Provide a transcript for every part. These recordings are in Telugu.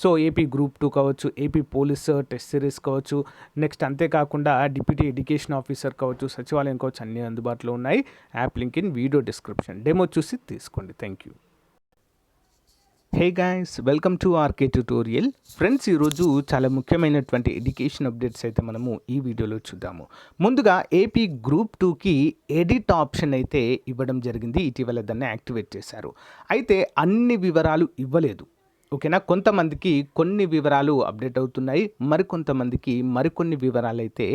సో ఏపీ గ్రూప్ టూ కావచ్చు ఏపీ పోలీస్ టెస్ట్ సిరీస్ కావచ్చు నెక్స్ట్ అంతేకాకుండా డిప్యూటీ ఎడ్యుకేషన్ ఆఫీసర్ కావచ్చు సచివాలయం కావచ్చు అన్నీ అందుబాటులో ఉన్నాయి. App link in video description demo చూసి తీసుకోండి. Thank you hey guys welcome to RK tutorial friends ఈరోజు చాలా ముఖ్యమైనటువంటి ఎడ్యుకేషన్ అప్డేట్స్ అయితే మనము ఈ వీడియోలో చూద్దాము. ముందుగా ఏపీ గ్రూప్ టూకి ఎడిట్ ఆప్షన్ అయితే ఇవ్వడం జరిగింది. ఇటీవల దాన్ని యాక్టివేట్ చేశారు. అయితే అన్ని వివరాలు ఇవ్వలేదు. ఓకేనా? కొంతమందికి కొన్ని వివరాలు అప్డేట్ అవుతున్నాయి మరికొంతమందికి మరికొన్ని వివరాలు అయితే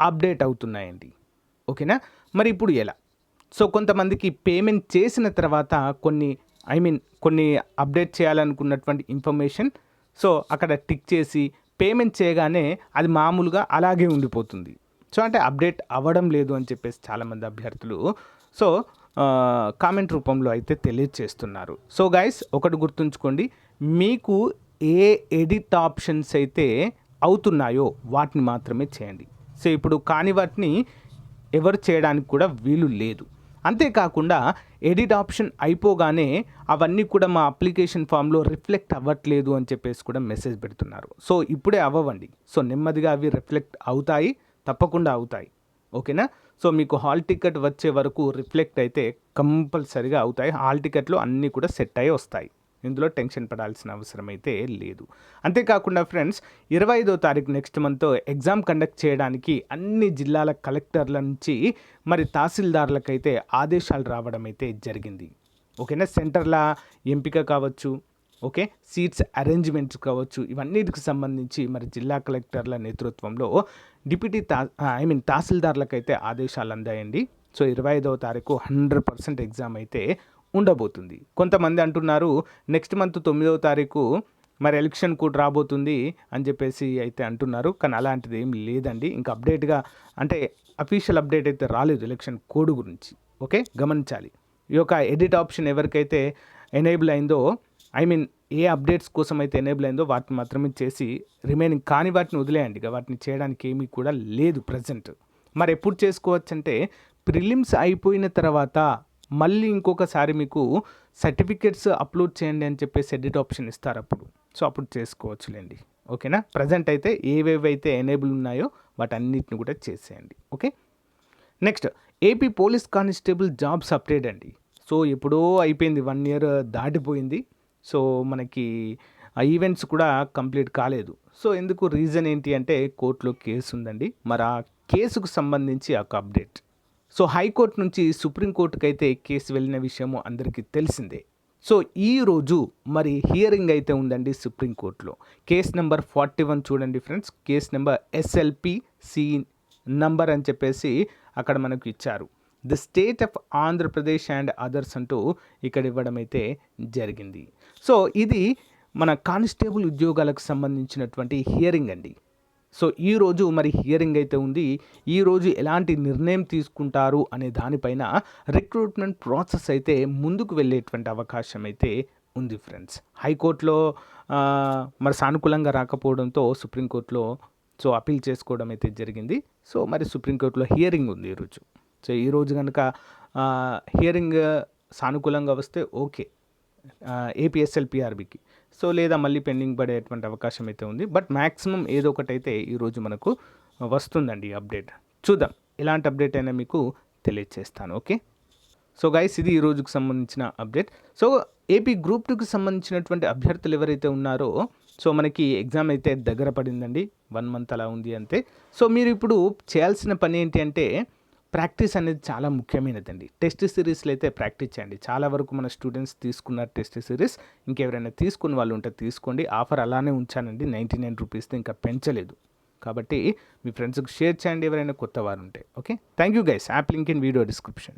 అప్డేట్ అవుతున్నాయండి. ఓకేనా? మరి ఇప్పుడు ఎలా? సో కొంతమందికి పేమెంట్ చేసిన తర్వాత కొన్ని ఐ మీన్ కొన్ని అప్డేట్ చేయాలనుకున్నటువంటి ఇన్ఫర్మేషన్ సో అక్కడ టిక్ చేసి పేమెంట్ చేయగానే అది మామూలుగా అలాగే ఉండిపోతుంది. సో అంటే అప్డేట్ అవ్వడం లేదు అని చెప్పేసి చాలామంది అభ్యర్థులు సో కామెంట్ రూపంలో అయితే తెలియజేస్తున్నారు. సో గైస్ ఒకటి గుర్తుంచుకోండి మీకు ఏ ఎడిట్ ఆప్షన్స్ అయితే అవుతున్నాయో వాటిని మాత్రమే చేయండి. సో ఇప్పుడు కాని వాటిని ఎవరు చేయడానికి కూడా వీలు లేదు. అంతేకాకుండా ఎడిట్ ఆప్షన్ అయిపోగానే అవన్నీ కూడా మా అప్లికేషన్ ఫామ్లో రిఫ్లెక్ట్ అవ్వట్లేదు అని చెప్పేసి కూడా మెసేజ్ పెడుతున్నారు. సో ఇప్పుడే అవ్వండి సో నెమ్మదిగా అవి రిఫ్లెక్ట్ అవుతాయి తప్పకుండా అవుతాయి. ఓకేనా? సో మీకు హాల్ టికెట్ వచ్చే వరకు రిఫ్లెక్ట్ అయితే కంపల్సరిగా అవుతాయి. హాల్ టికెట్లు అన్నీ కూడా సెట్ అయి వస్తాయి. ఇందులో టెన్షన్ పడాల్సిన అవసరం అయితే లేదు. అంతేకాకుండా ఫ్రెండ్స్ ఇరవై ఐదో తారీఖు నెక్స్ట్ మంత్ ఎగ్జామ్ కండక్ట్ చేయడానికి అన్ని జిల్లాల కలెక్టర్ల నుంచి మరి తహసీల్దార్లకైతే ఆదేశాలు రావడం అయితే జరిగింది. ఓకేనా? సెంటర్ల ఎంపిక కావచ్చు ఓకే? సీట్స్ అరేంజ్మెంట్స్ కావచ్చు ఇవన్నిటికి సంబంధించి మరి జిల్లా కలెక్టర్ల నేతృత్వంలో డిప్యూటీ తా ఐ మీన్ తహసీల్దార్లకైతే ఆదేశాలు అందాయండి. సో ఇరవై ఐదవ తారీఖు హండ్రెడ్ పర్సెంట్ ఎగ్జామ్ అయితే ఉండబోతుంది. కొంతమంది అంటున్నారు నెక్స్ట్ మంత్ తొమ్మిదవ తారీఖు మరి ఎలక్షన్ కూడా రాబోతుంది అని చెప్పేసి అయితే అంటున్నారు. కానీ అలాంటిది ఏం లేదండి. ఇంకా అప్డేట్గా అంటే అఫీషియల్ అప్డేట్ అయితే రాలేదు ఎలక్షన్ కోడ్ గురించి. ఓకే? గమనించాలి. ఈ యొక్క ఎడిట్ ఆప్షన్ ఎవరికైతే ఎనేబుల్ అయిందో ఐ మీన్ ఏ అప్డేట్స్ కోసం అయితే ఎనేబుల్ అయిందో వాటిని మాత్రమే చేసి రిమైనింగ్ కాని వాటిని వదిలేయండి. ఇక వాటిని చేయడానికి ఏమీ కూడా లేదు ప్రజెంట్ మరి ఎప్పుడు చేసుకోవచ్చంటే ప్రిలిమ్స్ అయిపోయిన తర్వాత మళ్ళీ ఇంకొకసారి మీకు సర్టిఫికెట్స్ అప్లోడ్ చేయండి అని చెప్పేసి ఎడిట్ ఆప్షన్ ఇస్తారు అప్పుడు. సో అప్పుడు చేసుకోవచ్చులేండి. ఓకేనా? ప్రజెంట్ అయితే ఏవేవైతే ఎనేబుల్ ఉన్నాయో వాటన్నిటిని కూడా చేసేయండి. Okay? Next AP police constable jobs update అండి. సో ఎప్పుడో అయిపోయింది వన్ ఇయర్ దాటిపోయింది. సో మనకి ఆ ఈవెంట్స్ కూడా కంప్లీట్ కాలేదు. సో ఎందుకు రీజన్ ఏంటి అంటే కోర్టులో కేసు ఉందండి మరి ఆ కేసుకు సంబంధించి ఒక అప్డేట్. సో హైకోర్టు నుంచి సుప్రీంకోర్టుకి అయితే కేసు వెళ్ళిన విషయము అందరికీ తెలిసిందే. సో ఈరోజు మరి హియరింగ్ అయితే ఉందండి సుప్రీంకోర్టులో. కేస్ నెంబర్ ఫార్టీ వన్ చూడండి friends. Case number SLP C number అని చెప్పేసి అక్కడ మనకు ఇచ్చారు. The state of Andhra Pradesh and others అంటూ ఇక్కడ ఇవ్వడం అయితే జరిగింది. సో ఇది మన కానిస్టేబుల్ ఉద్యోగాలకు సంబంధించినటువంటి హియరింగ్ అండి. సో ఈరోజు మరి హియరింగ్ అయితే ఉంది. ఈరోజు ఎలాంటి నిర్ణయం తీసుకుంటారు అనే దానిపైన రిక్రూట్మెంట్ ప్రాసెస్ అయితే ముందుకు వెళ్ళేటువంటి అవకాశం అయితే ఉంది ఫ్రెండ్స్. హైకోర్టులో మరి సానుకూలంగా రాకపోవడంతో సుప్రీంకోర్టులో సో అపీల్ చేసుకోవడం అయితే జరిగింది. సో మరి సుప్రీంకోర్టులో హియరింగ్ ఉంది ఈరోజు సో ఈరోజు కనుక హియరింగ్ సానుకూలంగా వస్తే ఓకే. ఏపీఎస్ఎల్ పిఆర్బికి. సో లేదా మళ్ళీ పెండింగ్ పడేటువంటి అవకాశం అయితే ఉంది. బట్ మ్యాక్సిమం ఏదో ఒకటి అయితే ఈరోజు మనకు వస్తుందండి అప్డేట్. చూద్దాం. ఎలాంటి అప్డేట్ అయినా మీకు తెలియజేస్తాను ఓకే? సో గైస్ ఇది ఈ రోజుకు సంబంధించిన అప్డేట్. సో ఏపీ గ్రూప్ టూకి సంబంధించినటువంటి అభ్యర్థులు ఎవరైతే ఉన్నారో సో మనకి ఎగ్జామ్ అయితే దగ్గర పడిందండి. వన్ మంత్ అలా ఉంది అంతే. సో మీరు ఇప్పుడు చేయాల్సిన పని ఏంటి అంటే ప్రాక్టీస్ అనేది చాలా ముఖ్యమైనదండి. టెస్ట్ సిరీస్లో అయితే ప్రాక్టీస్ చేయండి. చాలా వరకు మన స్టూడెంట్స్ తీసుకున్న టెస్ట్ సిరీస్ ఇంకెవరైనా తీసుకున్న వాళ్ళు ఉంటే తీసుకోండి. ఆఫర్ అలానే ఉంచానండి. నైంటీ నైన్ రూపీస్తో ఇంకా పెంచలేదు. కాబట్టి మీ ఫ్రెండ్స్కి షేర్ చేయండి ఎవరైనా కొత్త వారు ఉంటే. Okay? Thank you guys. App link in video description.